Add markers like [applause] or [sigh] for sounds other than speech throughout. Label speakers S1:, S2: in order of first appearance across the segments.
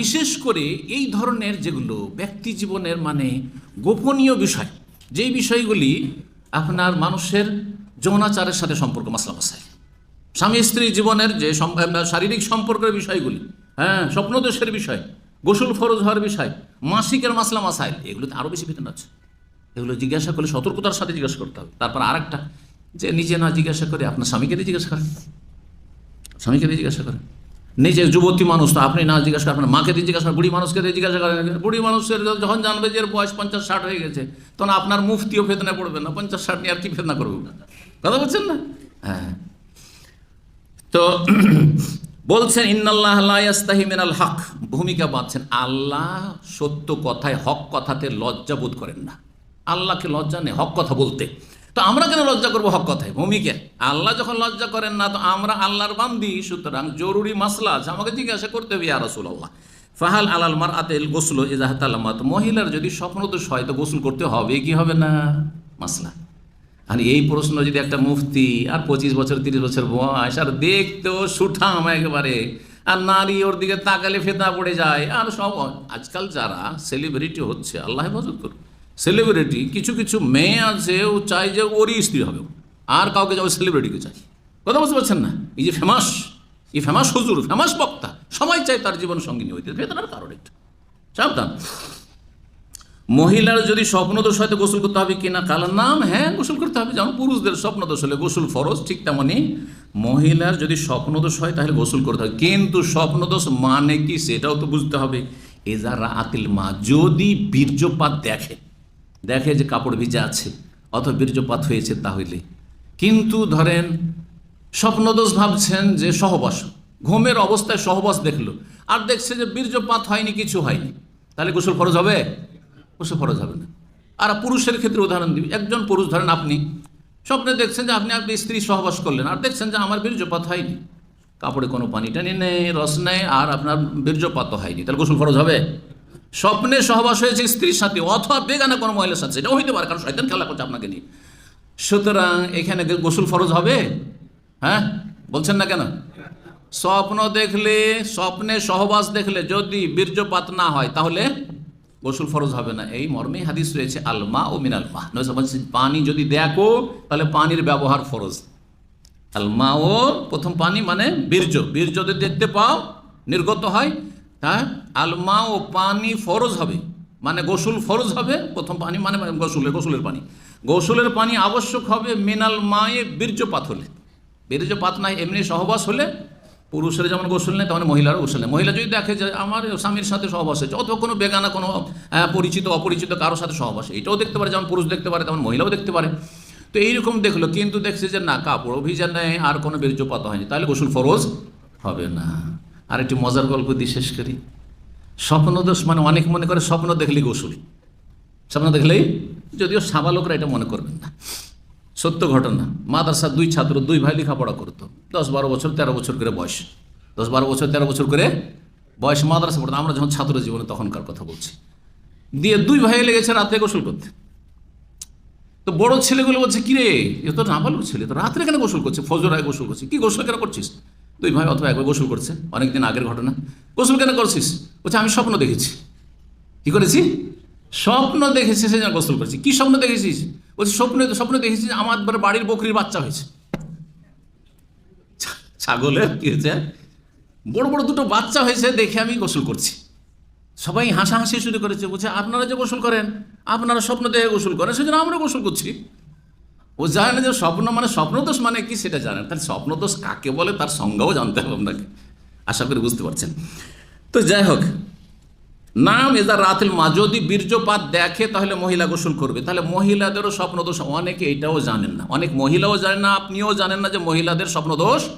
S1: বিশেষ করে এই ধরনের যেগুলো ব্যক্তি জীবনের মানে গোপনীয় বিষয়, যেই বিষয়গুলি আপনার মানুষের যৌনাচারের সাথে সম্পর্ক মাসলা মাসায় স্বামী স্ত্রী জীবনের যে শারীরিক সম্পর্কের বিষয়গুলি হ্যাঁ স্বপ্নদোষের বিষয়, গোসল ফরজ হওয়ার বিষয়, মাসিকের মাসলা মাসাইল এগুলোতে আরও বেশি বেতন আছে। এগুলো জিজ্ঞাসা করলে সতর্কতার সাথে জিজ্ঞাসা করতে হবে। তারপর আরেকটা, যে নিজে না জিজ্ঞাসা করে আপনার স্বামীকে জিজ্ঞাসা করেন। স্বামীকে জিজ্ঞাসা করেন। নিজে যুবতী মানুষ তো আপনি না জিজ্ঞাসা করেন মাকে দিয়ে জিজ্ঞাসা বুড়ি মানুষকে দিয়ে জিজ্ঞাসা করেন, বুড়ি মানুষের যখন জানবে যে বয়স পঞ্চাশ ষাট হয়ে গেছে, তখন আপনার মুফতিও ফেতনা পড়বে না, পঞ্চাশ ষাট নিয়ে আর কি ফেতনা করবে? কথা বলছেন না? হ্যাঁ। তো [clears throat] বলছেন, ইন্নাল্লাহ মিনাল হক। ভূমিকা বাঁধছেন আল্লাহ সত্য কথায় হক কথাতে লজ্জা বোধ করেন না। আল্লাহকে লজ্জা নেই, হক কথা বলতে। তো আমরা কেন লজ্জা করব হক কথায়? ভূমিকা আল্লাহ যখন লজ্জা করেন না, তো আমরা আল্লাহর বান্দি। সুতরাং জরুরি মাসলা আছে। আমাকে জিজ্ঞাসা করতে হবে, ইয়া রাসূলুল্লাহ, ফাহাল আলাল মার আতেল গোসল ইজাহাতালামাত মহিলার যদি স্বপ্নদোষ হয়, তো গোসল করতে হবে, কি হবে না? মাসলা। আর এই প্রশ্ন যদি একটা মুফতি, আর পঁচিশ বছর, তিরিশ বছর বয়স, আর দেখতেও সুঠাম একেবারে, আর নারী ওর দিকে তাকালে ফেতা পড়ে যায়, আর সব আজকাল যারা সেলিব্রিটি হচ্ছে, আল্লাহ হেফাজত করুন সেলিব্রিটি কিছু কিছু মেয়ে আছে, ও চায় যে ওরই স্ত্রী হবে। আর কাউকে যাবে সেলিব্রিটিকে চাই কথা বুঝতে পারছেন না? এই যে ফেমাস এই ফেমাস হুজুর ফেমাস বক্তা, সবাই চায় তার জীবন সঙ্গিনী হইতে। ফেতনার কারণ এটা সাবধান। মহিলার যদি স্বপ্নদোষ হয়তো গোসল করতে হবে কিনা? কালার নাম? হ্যাঁ গোসল করতে হবে। যেমন পুরুষদের স্বপ্নদোষ হলে গোসল ফরজ, ঠিক তেমনই মহিলার যদি স্বপ্নদোষ হয় তাহলে গোসল করতে হবে। কিন্তু স্বপ্নদোষ মানে কি? সেটাও তো বুঝতে হবে। এজারা আতিল মা, যদি বীর্যপাত দেখে দেখে যে কাপড় ভিজে আছে অথবা বীর্যপাত হয়েছে তাহলে। কিন্তু ধরেন, স্বপ্নদোষ ভাবছেন যে সহবাস, ঘুমের অবস্থায় সহবাস দেখল, আর দেখছে যে বীর্যপাত হয়নি, কিছু হয়নি। তাহলে গোসল ফরজ হবে? গোসল ফরজ হবে না। আর পুরুষের ক্ষেত্রে উদাহরণ দিবি একজন পুরুষ, ধরেন আপনি, স্বপ্নে দেখছেন যে আপনি আপনি স্ত্রী সহবাস করলেন, আর দেখছেন যে আমার বীর্যপাত হয়নি। কাপড়ে কোনো পানি টানি নেই, রস নেই, আর আপনার বীর্যপাত হয়নি। তাহলে গোসল ফরজ হবে? স্বপ্নে সহবাস হয়েছে স্ত্রীর সাথে, অথবা বেগানা কোনো মহিলার সাথে, সেটাও হইতে পারে, কারণ শয়তান খেলা করছে আপনাকে নিয়ে। সুতরাং এখানে গোসল ফরজ হবে? হ্যাঁ? বলছেন না কেন? স্বপ্ন দেখলে, স্বপ্নে সহবাস দেখলে যদি বীর্যপাত না হয়, তাহলে গোসল ফরজ হবে না। এই মর্মে হাদিস রয়েছে, আলমা ও মিনাল মা। পানি যদি দেখো, তাহলে পানির ব্যবহার ফরজ। আলমা ও প্রথম পানি মানে বীর্য। বীর্য যদি দেখতে পাও, নির্গত হয় হ্যাঁ? আলমা ও পানি ফরজ হবে। মানে গোসল ফরজ হবে প্রথম পানি মানে গোসলের গোসলের পানি। গোসলের পানি আবশ্যক হবে মিনাল মায়ে বীর্যপাত হলে। বীর্যপাত নাই এমনি সহবাস হলে পুরুষের যেমন গোসল নেই তেমন মহিলারও গোসল নেই মহিলা যদি দেখে যে আমার স্বামীর সাথে সহবাস হয়েছে অথবা কোনো বেগানা কোনো আহ, পরিচিত অপরিচিত কারোর সাথে সহবাস এটাও দেখতে পারে যেমন পুরুষ দেখতে পারে তেমন মহিলাও দেখতে পারে। তো এইরকম দেখল কিন্তু দেখছে যে না কাপড় অভিযান নেই আর কোনো বীর্যপাত হয়নি তাহলে গোসল ফরজ হবে না। আর একটি মজার গল্প দিয়ে শেষ করি। স্বপ্নদোষ মানে অনেক মনে করে স্বপ্ন দেখলেই গোসল। স্বপ্ন দেখলেই যদিও সাবালকরা এটা মনে করবেন না। সত্য ঘটনা মাদ্রাসার দুই ছাত্র দুই ভাই লেখাপড়া করতো। দশ বারো বছর, তেরো বছর করে বয়স। দশ বারো বছর, তেরো বছর করে বয়স মাদ্রাসা পড়তো। আমরা যখন ছাত্র জীবনে তখনকার কথা বলছি। দিয়ে দুই ভাই লেগেছে রাতে গোসল করতে। তো বড় ছেলেগুলো বলছে, কিরে, এ তো নাবালক ছেলে, তো রাত্রে কেন গোসল করছে? ফজর ফজরায় গোসল করছে। কি গোসল কেন করছিস? দুই ভাই অথবা একবার গোসল করছে, অনেকদিন আগের ঘটনা। গোসল কেন করছিস? বলছে, আমি স্বপ্ন দেখেছি। কি করেছি? স্বপ্ন দেখেছি সে জন্য গোসল করেছি। কি স্বপ্ন দেখেছিস? বলছি, স্বপ্নে, স্বপ্ন দেখেছি আমার বাড়ির বকরির বাচ্চা হয়েছে। ছাগলের কি হয়েছে? বড় বড় দুটো বাচ্চা হয়েছে, দেখে আমি গোসল করছি। সবাই হাসাহাসি শুরু করেছে, বলছে, আপনারা যে গোসল করেন, আপনারা স্বপ্ন দেখে গোসল করেন, সেজন্য আমরা গোসল করছি। ও জানে না যে স্বপ্ন মানে স্বপ্নদোষ মানে কি সেটা জানেন তাহলে স্বপ্নদোষ কাকে বলে তার সংজ্ঞাও জানতে হবে আপনাকে। আশা করি বুঝতে পারছেন। তো যাই হোক, নাম এজার রাতেল মা, যদি বীর্যপাত দেখে তাহলে মহিলা গোসল করবে। তাহলে মহিলাদেরও স্বপ্নদোষ অনেকে এটাও জানেন না। অনেক মহিলাও জানেন না, আপনিও জানেন না যে মহিলাদের স্বপ্নদোষ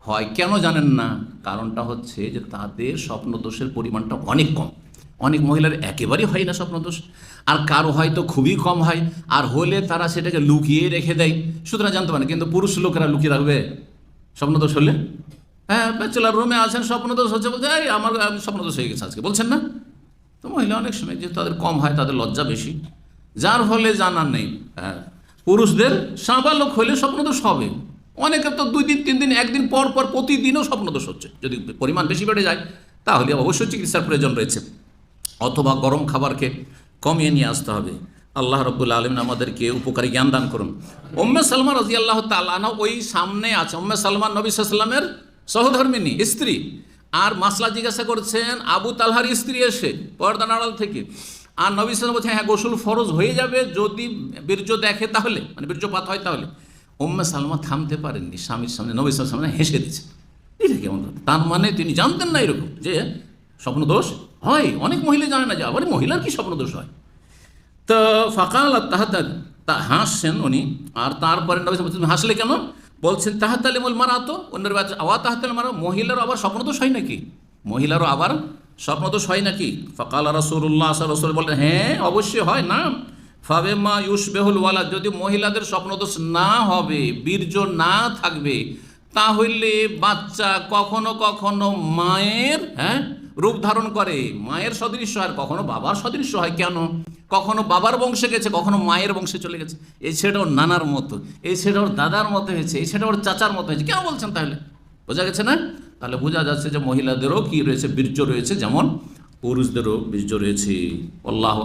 S1: হয়। কেন জানেন না? কারণটা হচ্ছে যে তাদের স্বপ্নদোষের পরিমাণটা অনেক কম। অনেক মহিলার একেবারেই হয় না স্বপ্নদোষ। আর কারও হয়তো খুবই কম হয়, আর হলে তারা সেটাকে লুকিয়ে রেখে দেয়। সুতরাং জানতে পারে কিন্তু পুরুষ লোকেরা লুকিয়ে রাখবে স্বপ্নদোষ হলে? হ্যাঁ ব্যাচেলার রুমে আছেন, স্বপ্নদোষ হচ্ছে বলতে এই, আমার স্বপ্নদোষ হয়ে গেছে আজকে। বলছেন না? তো মহিলা অনেক সময় যেহেতু তাদের কম হয়, তাদের লজ্জা বেশি। যার হলে জানার নেই। হ্যাঁ পুরুষদের সাবালক হলে স্বপ্নদোষ হবে। অনেকে তো দুই দিন, তিন দিন, একদিন পর পর প্রতিদিনও স্বপ্নদোষ হচ্ছে। যদি পরিমাণ বেশি বেড়ে যায়, তাহলে অবশ্যই চিকিৎসার প্রয়োজন রয়েছে। অথবা গরম খাবারকে কমিয়ে নিয়ে আসতে হবে। আল্লাহ রব্বুল আলমিন আমাদেরকে উপকারী জ্ঞান দান করুন। ওম্মে সালমা রাজি আল্লাহ তালানা ওই সামনে আছে। ওম্মে সালমান নবী সাল্লামের সহধর্মিনী, স্ত্রী। আর মাসলা জিজ্ঞাসা করছেন, আবু তালহার স্ত্রী এসে পর্দা নাড়াল থেকে? আর নবী সাল্লাম বলছেন হ্যাঁ গোসল ফরজ হয়ে যাবে। যদি বীর্য দেখে তাহলে মানে বীর্যপাত হয় তাহলে। ওম্মে সালমা থামতে পারেননি স্বামীর সামনে। নবী সাল্লামের সামনে হেসে দিচ্ছে এটা কেমন তার মানে তিনি জানতেন না এরকম যে স্বপ্ন দোষ হয়, অনেক মহিলা জানে না যে আবার মহিলার কি স্বপ্ন দোষ হয়। তো ফাঁকাল তাহাতা তা হাসছেন উনি, আর তারপরে হাসলে কেন? বলছেন তাহাতালিমুল মারাতো অন্যের বাচ্চা আওয়া তাহাতাল মারা, মহিলারও আবার স্বপ্নদোষ হয় নাকি? মহিলারও আবার স্বপ্নদোষ হয় নাকি? ফাকাল রাসূলুল্লাহ রসুল বললেন হ্যাঁ অবশ্যই হয়, না। ফাবে মা ইউস বেহুল ওয়ালা যদি মহিলাদের স্বপ্নদোষ না হবে, বীর্য না থাকবে, তাহলে বাচ্চা কখনো কখনো মায়ের হ্যাঁ রূপ ধারণ করে। মায়ের সদৃশ্য আর কখনো বাবার সদৃশ্য হয় কেন? কখনো বাবার বংশে গেছে, কখনো মায়ের বংশে চলে গেছে। এই ছেলেটা ওর নানার মতো এই ছেলেটা ওর দাদার মতো হয়েছে এই ছেলেটা ওর চাচার মতো হয়েছে। কেন বলছেন তাহলে? বোঝা গেছে না? তাহলে বোঝা যাচ্ছে যে মহিলাদেরও কি রয়েছে, বীর্য রয়েছে, যেমন পুরুষদেরও বীর্য রয়েছে। আল্লাহ